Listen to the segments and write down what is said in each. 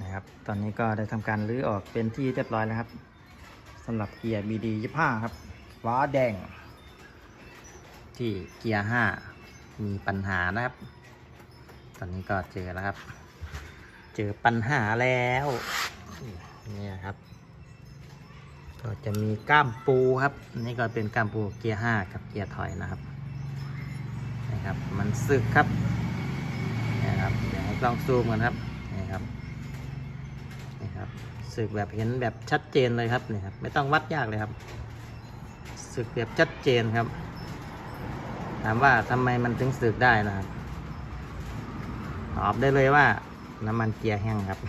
นะครับ ตอนนี้ก็ได้ทำการรื้อออกเป็นที่เรียบร้อยแล้วครับสำหรับเกียร์ BD 25ครับฟ้าแดง ที่เกียร์5มีปัญหานะครับ ตอนนี้ก็เจอแล้วครับ เจอปัญหาแล้วนี่ครับ ก็จะมีก้ามปูครับ นี่ก็เป็นก้ามปูเกียร์5กับเกียร์ถอยนะครับนะครับ มันสึกครับนะครับเดี๋ยวให้กล้องซูมกันครับนี่ครับนี่ครับ สึกแบบเห็นแบบชัดเจนเลยครับนี่ครับไม่ต้องวัดยากเลยครับ สึกแบบชัดเจนครับ ถามว่าทำไมมันถึงสึกได้นะครับตอบได้เลยว่า น้ำมันเกียร์แห้งครับ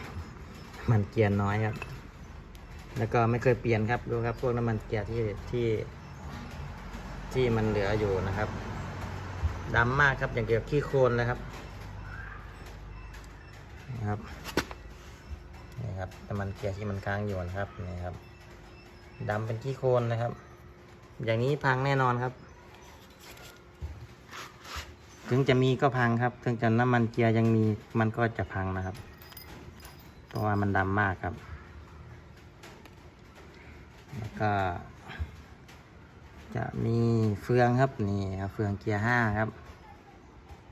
น้ำมันเกียร์น้อยครับ แล้วก็ไม่เคยเปลี่ยนครับดูครับ พวกน้ำมันเกียร์ที่ที่ ที่มันเหลืออยู่นะครับดำมากครับอย่างเกี่ยวกับขี้โคลนเลยครับนะครับ นี่ครับน้ำมันเกียร์ที่มันค้างอยู่นะครับนี่ครับดำเป็นขี้โคลนนะครับ อย่างนี้พังแน่นอนครับ ถึงจะมีก็พังครับ ถึงจะน้ำมันเกียร์ยังมีมันก็จะพังนะครับ เพราะว่ามันดำมากครับ แล้วก็ จะมีเฟืองครับนี่ครับเฟืองเกียร์ห้าครับ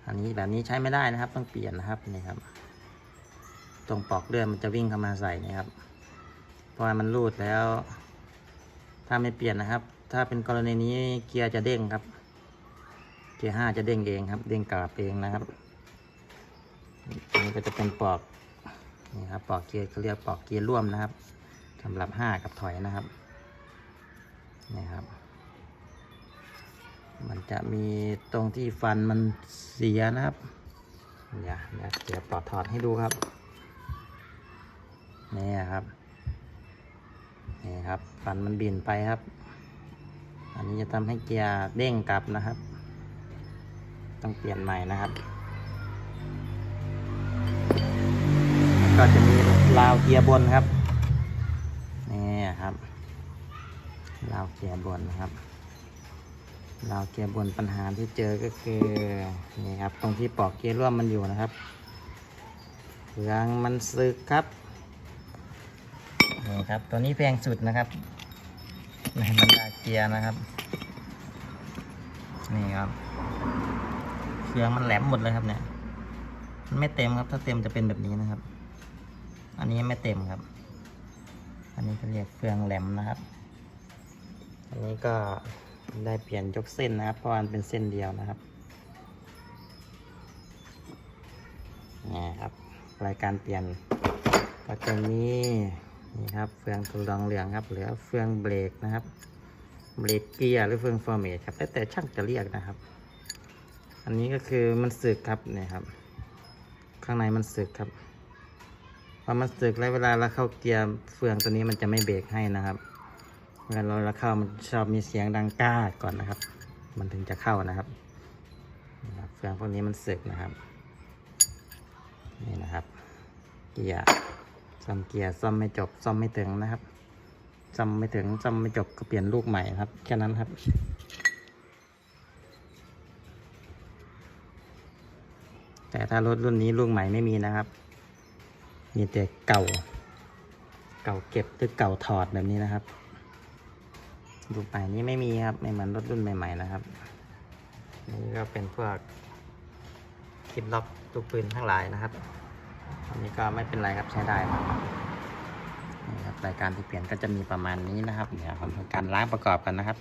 อันนี้แบบนี้ใช้ไม่ได้นะครับ ต้องเปลี่ยนนะครับนี่ครับ ตรงปลอกเลื่อนมันจะวิ่งเข้ามาใส่นี่ครับเพราะมันรูดแล้ว ถ้าไม่เปลี่ยนนะครับ ถ้าเป็นกรณีนี้เกียร์จะเด้งครับ เกียร์ห้าจะเด้งเองครับ เด้งกลับเองนะครับอันนี้ก็จะเป็นปลอกนี่ครับปลอกเกียร์เขาเรียกปลอกเกียร์ร่วมนะครับสำหรับห้ากับถอยนะครับนี่ครับ มันจะมีตรงที่ฟันมันเสียนะครับเดี๋ยวเดี๋ยวเสียปลอดถอดให้ดูครับ นี่ครับ นี่ครับ ฟันมันบินไปครับ อันนี้จะทำให้เกียร์เด้งกลับนะครับ ต้องเปลี่ยนใหม่นะครับ ก็จะมีราวเกียร์บนครับ นี่ครับ ราวเกียร์บนนะครับราวเกียร์บนปัญหาที่เจอก็คือนี่ครับ ตรงที่ปลอกเกียร์ร่วมมันอยู่นะครับเฟืองมันสึกครับ นี่ครับ ตัวนี้แพงสุดนะครับในบรรดาเกียร์นะครับ นี่ครับเฟืองมันแหลมหมดเลยครับเนี่ย มันไม่เต็มครับ ถ้าเต็มจะเป็นแบบนี้นะครับ อันนี้ไม่เต็มครับ อันนี้ก็เรียกเฟืองแหลมนะครับ อันนี้ก็ได้เปลี่ยนยกเส้นนะครับ เพราะมันเป็นเส้นเดียวนะครับนี่ครับรายการเปลี่ยนก็จะมี นี่ครับเฟืองตัวรองเหลืองครับ เหลือเฟืองเบรกนะครับ เบรกเกียร์หรือเฟืองฟอร์เมทครับแล้วแต่ช่างจะเรียกนะครับ อันนี้ก็คือมันสึกครับเนี่ยครับ ข้างในมันสึกครับพอมันสึกแล้วเวลาเราเข้าเกียร์เฟืองตัวนี้มันจะไม่เบรกให้นะครับเวลาเราเข้ามันชอบมีเสียงดังก้าก่อนนะครับ มันถึงจะเข้านะครับนะครับเฟืองพวกนี้มันสึกนะครับ นี่นะครับเกียร์ ซ่อมเกียร์ซ่อมไม่จบซ่อมไม่ถึงนะครับซ่อมไม่ถึงซ่อมไม่จบก็เปลี่ยนลูกใหม่ครับแค่นั้นครับแต่ถ้ารถรุ่นนี้ลูกใหม่ไม่มีนะครับ มีแต่เก่า เก่าเก็บหรือเก่าถอดแบบนี้นะครับ ลูกใหม่นี้ไม่มีครับ ไม่เหมือนรถรุ่นใหม่ๆนะครับ นี่ก็เป็นพวกคลิปล็อกลูกปืนทั้งหลายนะครับ อันนี้ก็ไม่เป็นไรครับใช้ได้ครับนี่ครับรายการที่เปลี่ยนก็จะมีประมาณนี้นะครับเดี๋ยวผมทำการล้างประกอบกันนะครับ